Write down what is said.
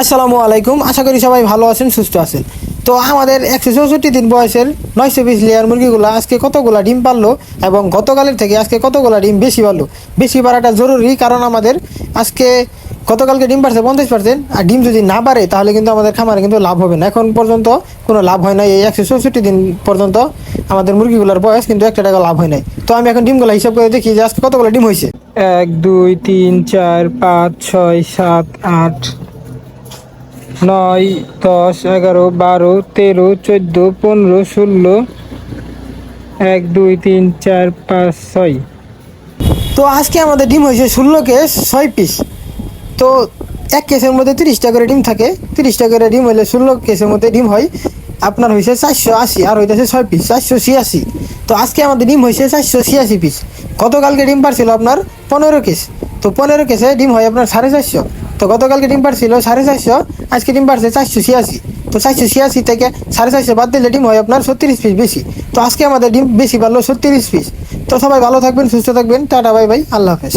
আসসালামু আলাইকুম। আশা করি সবাই ভালো আছেন, সুস্থ আছেন। তো আমাদের একশো চৌষট্টি দিন বয়সের নয়শো বিশ লেয়ার মুরগিগুলো আজকে কতগুলা ডিম পারল এবং গতকালের থেকে আজকে কতগুলা ডিম বেশি পারল বেশি পারাটা জরুরি কারণ আমাদের আজকে গতকালকে ডিম পারছে পঞ্চাশ পার্সেন্ট আর ডিম যদি না পারে তাহলে কিন্তু আমাদের খামারে কিন্তু লাভ হবে না। এখন পর্যন্ত কোনো লাভ হয় না এই একশো চৌষট্টি দিন পর্যন্ত আমাদের মুরগিগুলোর বয়স কিন্তু একটা টাকা লাভ হয় নাই। তো আমি এখন ডিমগুলো হিসাব করে দেখি যে আজকে কতগুলো ডিম হয়েছে। এক, দুই, তিন, চার, পাঁচ, ছয়, সাত, আট নয়, দশ, এগারো, বারো, তেরো, চোদ্দ, পনেরো, ষোলো, এক, দুই, তিন, চার, পাঁচ, ছয়। তো আজকে আমাদের ডিম হয়েছে ষোলো কেস, ছয় পিস। তো এক কেসের মধ্যে তিরিশটা করে ডিম থাকে। তিরিশটা করে ডিম হলে ষোলো কেসের মধ্যে ডিম হয়। আপনার হয়েছে চারশো আশি, আর হইতেছে ছয় পিস, চারশো ছিয়াশি। তো আজকে আমাদের ডিম হয়েছে চারশো ছিয়াশি পিস। গতকালকে ডিম পারছিল আপনার পনেরো কেস। তো পনেরো কেসে ডিম হয় আপনার সাড়ে চারশো। তো গতকালকে ডিম পাড়ছিল সাড়ে চারশো, আজকে ডিম পারছে চারশো ছিয়াশি। তো চারশো ছিয়াশি থেকে সাড়ে চারশো বাদ দিলে ডিম হয় আপনার ছত্রিশ পিস বেশি। তো আজকে আমাদের ডিম বেশি পারল ছত্রিশ পিস। তো সবাই ভালো থাকবেন, সুস্থ থাকবেন। Tata, bye bye. আল্লাহ হাফেজ।